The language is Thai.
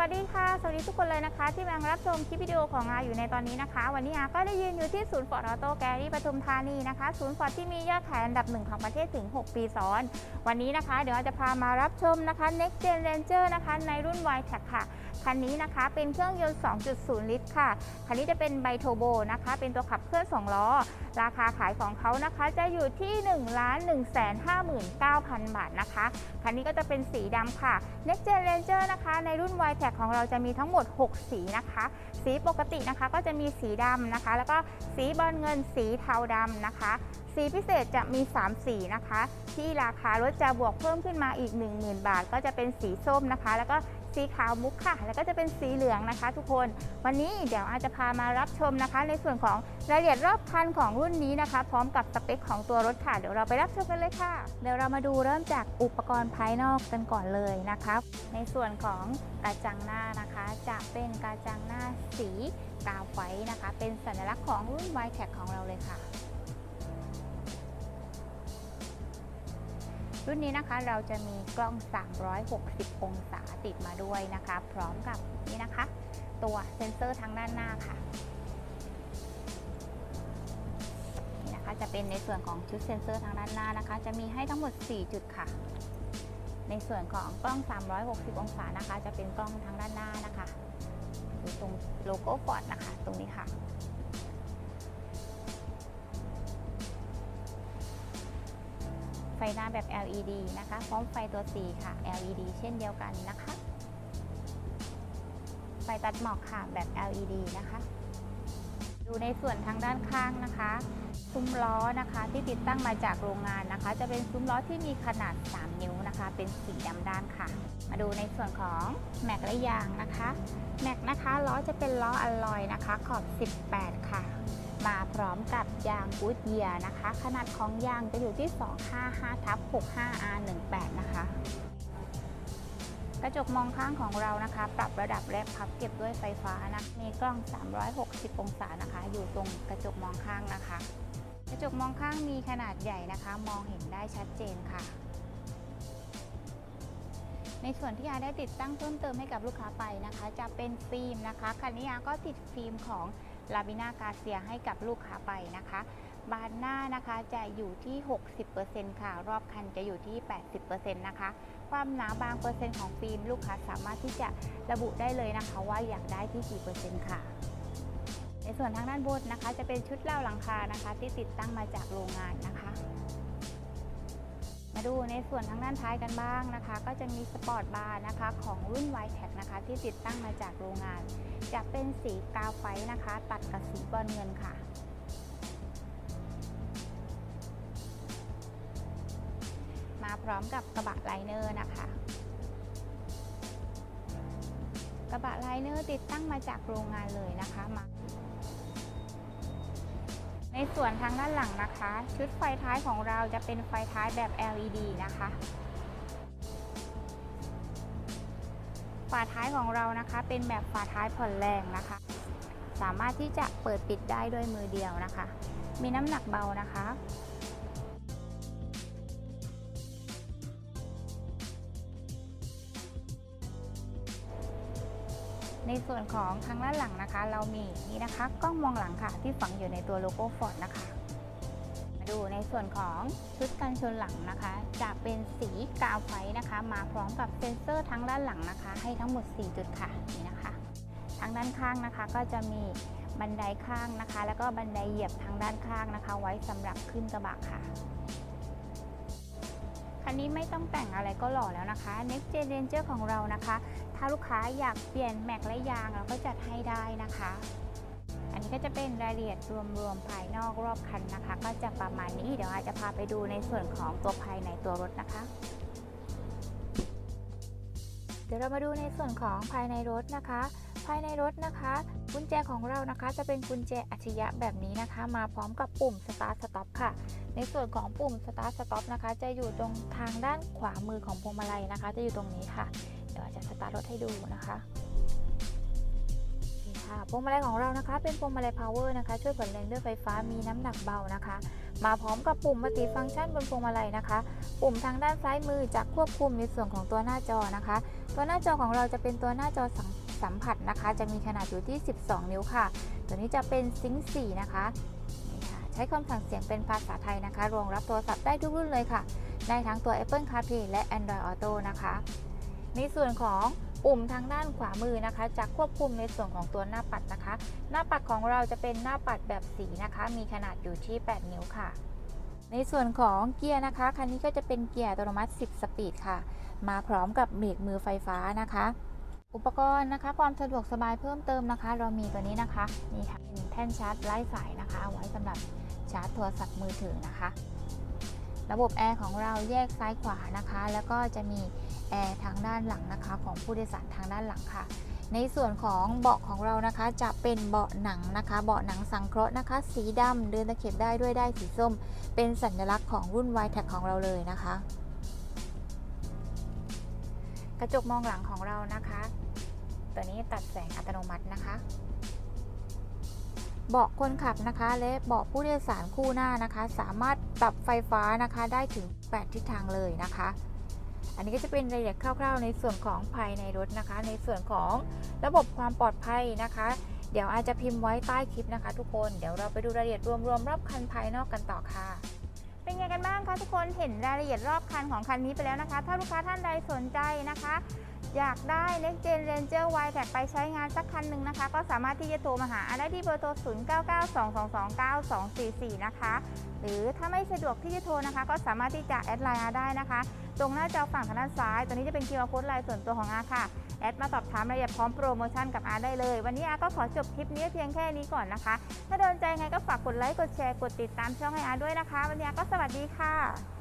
วัสดีค่ะ สวัสดีทุกคนเลยนะคะ ที่กำลังรับชมคลิปวิดีโอของอาอยู่ในตอนนี้นะคะ วันนี้อาก็ได้ยืนอยู่ที่ศูนย์ฟอร์ดออโต้แกลลี่ปทุมธานีนะคะ ศูนย์ฟอร์ดที่มียอดขายอันดับหนึ่งของประเทศถึง 6 ปีซ้อน วันนี้นะคะ เดี๋ยวอาจะพามารับชมนะคะ Next Gen Ranger นะคะ ในรุ่น y t e c ค่ะคันนี้นะคะเป็นเครื่องยนต์ 2.0 ลิตรค่ะ คันนี้จะเป็นไบโทโบนะคะ เป็นตัวขับเคลื่อน 2 ล้อ ราคาขายของเขานะคะ จะอยู่ที่ 1 1 5 9 0 0 0 บาทนะคะ คันนี้ก็จะเป็นสีดำค่ะ Next Gen Ranger นะคะ ในรุ่น y t e c ของเราจะมีทั้งหมด 6 สีนะคะ สีปกตินะคะก็จะมีสีดำนะคะ แล้วก็สีบอลเงินสีเทาดำนะคะ สีพิเศษจะมี 3 สีนะคะ ที่ราคารถจะบวกเพิ่มขึ้นมาอีก 10,000 บาท ก็จะเป็นสีส้มนะคะ แล้วก็ สีขาวมุกค่ะ แล้วก็จะเป็นสีเหลืองนะคะ ทุกคน วันนี้เดี๋ยวอาจจะพามารับชมนะคะ ในส่วนของรายละเอียดรอบคันของรุ่นนี้นะคะ พร้อมกับสเปคของตัวรถค่ะ เดี๋ยวเราไปรับชมกันเลยค่ะ เดี๋ยวเรามาดูเริ่มจากอุปกรณ์ภายนอกกันก่อนเลยนะคะ ในส่วนของกระจังหน้านะคะ จะเป็นกระจังหน้าสีกราไฟนะคะ เป็นสัญลักษณ์ของรุ่น y t e c ของเราเลยค่ะ รุ่นนี้นะคะเราจะมีกล้อง 360 องศาติดมาด้วยนะคะ พร้อมกับนี่นะคะ ตัวเซ็นเซอร์ทางด้านหน้าค่ะนี่นะคะจะเป็นในส่วนของชุดเซ็นเซอร์ทางด้านหน้านะคะ จะมีให้ทั้งหมด 4 จุดค่ะ ในส่วนของกล้อง 360 องศานะคะ จะเป็นกล้องทางด้านหน้านะคะอยู่ตรงโลโก้ฟอร์ดนะคะ ตรงนี้ค่ะ ฟหน้าแบบ LED นะคะ พร้อมไฟตัว C ค่ะ LED เช่นเดียวกันนะคะ ไฟตัดหมอกค่ะแบบ LED นะคะ ดูในส่วนทางด้านข้างนะคะ ซุ้มล้อนะคะที่ติดตั้งมาจากโรงงานนะคะ จะเป็นซุ้มล้อที่มีขนาด 3 นิ้วนะคะ เป็นสีดำด้านค่ะ มาดูในส่วนของแม็กและยางนะคะ แม็กนะคะล้อจะเป็นล้ออลลอยนะคะ ขอบ 18 ค่ะ มาพร้อมกับยางกูดเยียนะคะ ขนาดของยางจะอยู่ที่ 255ทับ 65R18 นะคะ กระจกมองข้างของเรานะคะ ปรับระดับและพับเก็บด้วยไฟฟ้านะมีกล้อง 360 องศานะคะ อยู่ตรงกระจกมองข้างนะคะ กระจกมองข้างมีขนาดใหญ่นะคะ มองเห็นได้ชัดเจนค่ะในส่วนที่อาได้ติดตั้งเพิ่มเติมให้กับลูกค้าไปนะคะ จะเป็นฟิล์มนะคะคันนี้อาก็ติดฟิล์มของ ลาบิน่ากาเซียให้กับลูกค้าไปนะคะ บานหน้านะคะจะอยู่ที่ 60%ค่ะ รอบคันจะอยู่ที่ 80%นะคะ ความหนาบางเปอร์เซ็นต์ของฟิล์มลูกค้าสามารถที่จะระบุได้เลยนะคะ ว่าอยากได้ที่กี่เปอร์เซ็นต์ค่ะในส่วนทางด้านบนนะคะ จะเป็นชุดเล่าหลังคานะคะ ที่ติดตั้งมาจากโรงงานนะคะ มาดูในส่วนทางด้านท้ายกันบ้างนะคะ ก็จะมีสปอร์ตบาร์นะคะของรุ่น y t e c นะคะ ที่ติดตั้งมาจากโรงงาน จะเป็นสีกาวไฟนะคะ ตัดกับสีบอลเงินค่ะมาพร้อมกับกระบะไลเนอร์นะคะ กระบะไลเนอร์ติดตั้งมาจากโรงงานเลยนะคะมา ในส่วนทางด้านหลังนะคะ ชุดไฟท้ายของเราจะเป็นไฟท้ายแบบ LED นะคะฝาท้ายของเรานะคะ เป็นแบบฝาท้ายผ่อนแรงนะคะ สามารถที่จะเปิดปิดได้ด้วยมือเดียวนะคะ มีน้ำหนักเบานะคะ ในส่วนของทางด้านหลังนะคะ เรามีนี่นะคะกล้องมองหลังค่ะที่ฝังอยู่ในตัวโลโก้ฟอร์ดนะคะ มาดูในส่วนของชุดกันชนหลังนะคะ จะเป็นสีกาวไฟนะคะ มาพร้อมกับเซ็นเซอร์ทั้งด้านหลังนะคะ ให้ทั้งหมด 4 จุดค่ะนี่นะคะ ทางด้านข้างนะคะก็จะมีบันไดข้างนะคะ แล้วก็บันไดเหยียบทางด้านข้างนะคะ ไว้สำหรับขึ้นกระบะค่ะคันนี้ไม่ต้องแต่งอะไรก็หล่อแล้วนะคะ Next Gen Ranger ของเรานะคะ ถ้าลูกค้าอยากเปลี่ยนแม็กและยางเราก็จัดให้ได้นะคะ อันนี้ก็จะเป็นรายละเอียดรวมๆภายนอกรอบคันนะคะ ก็จะประมาณนี้เดี๋ยวอาจจะพาไปดูในส่วนของตัวภายในตัวรถนะคะเดี๋ยวเรามาดูในส่วนของภายในรถนะคะ ภายในรถนะคะ กุญแจของเรานะคะ จะเป็นกุญแจอัจฉริยะแบบนี้นะคะ มาพร้อมกับปุ่ม Start Stop ค่ะ ในส่วนของปุ่ม Start Stop นะคะ จะอยู่ตรงทางด้านขวามือของพวงมาลัยนะคะ จะอยู่ตรงนี้ค่ะ เดี๋ยวอาจจะสตาร์ทรถให้ดูนะคะนี่ค่ะพวงมาลัยของเรานะคะ เป็นพวงมาลัย power นะคะ ช่วยผ่อนแรงด้วยไฟฟ้ามีน้ำหนักเบานะคะ มาพร้อมกับปุ่มมัลติฟังก์ชันบนพวงมาลัยนะคะ ปุ่มทางด้านซ้ายมือจะควบคุมในส่วนของตัวหน้าจอนะคะ ตัวหน้าจอของเราจะเป็นตัวหน้าจอสัมสัมผัสนะคะ จะมีขนาดอยู่ที่ 12 นิ้วค่ะ ตัวนี้จะเป็นซิงค์4นะคะนี่ค่ะใช้คำสั่งเสียงเป็นภาษาไทยนะคะ รองรับโทรศัพท์ได้ทุกรุ่นเลยค่ะ ได้ทั้งตัว Apple CarPlay และ Android Auto นะคะ ในส่วนของปุ่มทางด้านขวามือนะคะ จะควบคุมในส่วนของตัวหน้าปัดนะคะ หน้าปัดของเราจะเป็นหน้าปัดแบบสีนะคะ มีขนาดอยู่ที่ 8 นิ้วค่ะ ในส่วนของเกียร์นะคะ คันนี้ก็จะเป็นเกียร์อัตโนมัติ 10 สปีดค่ะ มาพร้อมกับเบรกมือไฟฟ้านะคะ อุปกรณ์นะคะ ความสะดวกสบายเพิ่มเติมนะคะ เรามีตัวนี้นะคะนี่ค่ะเป็นแท่นชาร์จไร้สายนะคะเอาไว้สำหรับชาร์จโทรศัพท์มือถือนะคะ ระบบแอร์ของเราแยกซ้ายขวานะคะ แล้วก็จะมี แอร์ทางด้านหลังนะคะ ของผู้โดยสารทางด้านหลังค่ะ ในส่วนของเบาะของเรานะคะ จะเป็นเบาะหนังนะคะ เบาะหนังสังเคราะห์นะคะ สีดำเดินตะเข็บได้ด้วยได้สีส้ม เป็นสัญลักษณ์ของรุ่น y t a c ของเราเลยนะคะ กระจกมองหลังของเรานะคะ ตัวนี้ตัดแสงอัตโนมัตินะคะเบาะคนขับนะคะ และเบาะผู้โดยสารคู่หน้านะคะ สามารถปรับไฟฟ้านะคะได้ถึง 8 ทิศทางเลยนะคะ อันนี้ก็จะเป็นรายละเอียดคร่าว ๆ ในส่วนของภายในรถนะคะ ในส่วนของระบบความปลอดภัยนะคะ เดี๋ยวอาจจะพิมพ์ไว้ใต้คลิปนะคะ ทุกคนเดี๋ยวเราไปดูรายละเอียดรวมๆรอบคันภายนอกกันต่อค่ะ เป็นไงกันบ้างคะทุกคนเห็นรายละเอียดรอบคันของคันนี้ไปแล้วนะคะ ถ้าลูกค้าท่านใดสนใจนะคะ อยากได้ Next Gen Ranger y t a g ไปใช้งานสักคันหนึ่งนะคะ ก็สามารถที่จะโทรมาหาอาได้ที่เบอร์โทร 0992229244 นะคะ หรือถ้าไม่สะดวกที่จะโทรนะคะ ก็สามารถที่จะแอดไลน์อาได้นะคะ ตรงหน้าจอฝั่งทางด้านซ้าย ตัวนี้จะเป็น QR Code ไลน์ส่วนตัวของอาค่ะ แอดมาสอบถามรายละเอียดพร้อมโปรโมชั่นกับอาได้เลย วันนี้อาก็ขอจบคลิปนี้เพียงแค่นี้ก่อนนะคะ ถ้าโดนใจไงก็ฝากกดไลค์ กดแชร์ กดติดตามช่องให้อาด้วยนะคะ วันนี้อาก็สวัสดีค่ะ